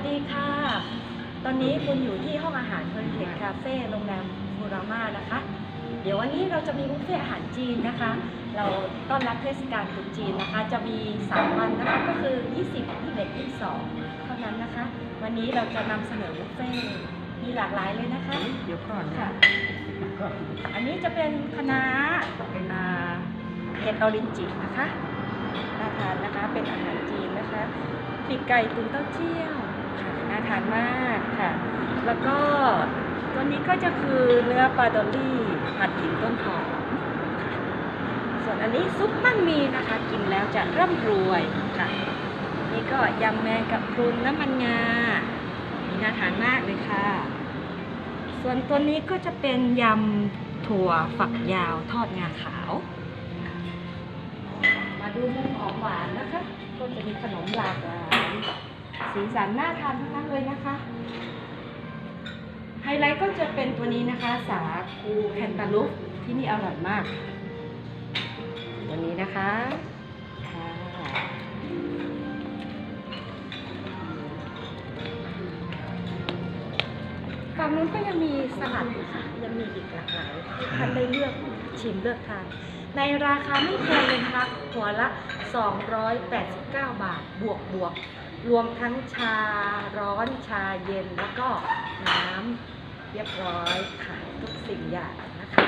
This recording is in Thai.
วัสดีค่ะ ตอนนี้คุณอยู่ที่ห้องอาหารเฮอริเทจคาเฟ่โรงแรมฟูรามานะคะ เดี๋ยววันนี้เราจะมีบุฟเฟ่ต์อาหารจีนนะคะ เราต้อนรับเทศกาลตรุษจีนนะคะ จะมี 3 วันนะคะ ก็คือ 20 21 22 เท่านั้นนะคะ วันนี้เราจะนำเสนอบุฟเฟ่ต์มีหลากหลายเลยนะคะ เดี๋ยวก่อนค่ะนะก่อนอันนี้จะเป็นคณะน้าอ่าเห็ดออรินจินะคะน่าทานนะคะ เป็นอาหารจีนนะคะปีกไก่ตุ๋นเต้าเจี้ยวค่ะ น่าทานมากค่ะ แล้วก็ตัวนี้ก็จะคือเนื้อปลาดอลลี่ผัดขิงต้นหอมส่วนอันนี้ซุปมั่นมีนะคะ กินแล้วจะร่ำรวยค่ะ นี่ก็ยำแมงกับพรุนน้ำมันงานี่น่าทานมากเลยค่ะ ส่วนตัวนี้ก็จะเป็นยำถั่วฝักยาวทอดงาขาว มาดูมุมของหวานนะคะ ก็จะมีขนมหลากหลาย สีสันน่าทานทั้งนั้นเลยนะคะไฮไลท์ก็จะเป็นตัวนี้นะคะ สาคูแคนตาลูปที่นี่อร่อยมาก ตัวนี้นะคะค่ะฝั่งนู้นก็ยังมีสลัดอยู่ค่ะยังมีอีกหลากหลายให้ท่านได้เลือกชิมเลือกทานในราคาไม่แพงเลยนะคะหัวละ 289 บาท บวกบวก รวมทั้งชาร้อนชาเย็นแล้วก็น้ำเรียบร้อยค่ะทุกสิ่งอย่างนะคะขอบคุณค่ะ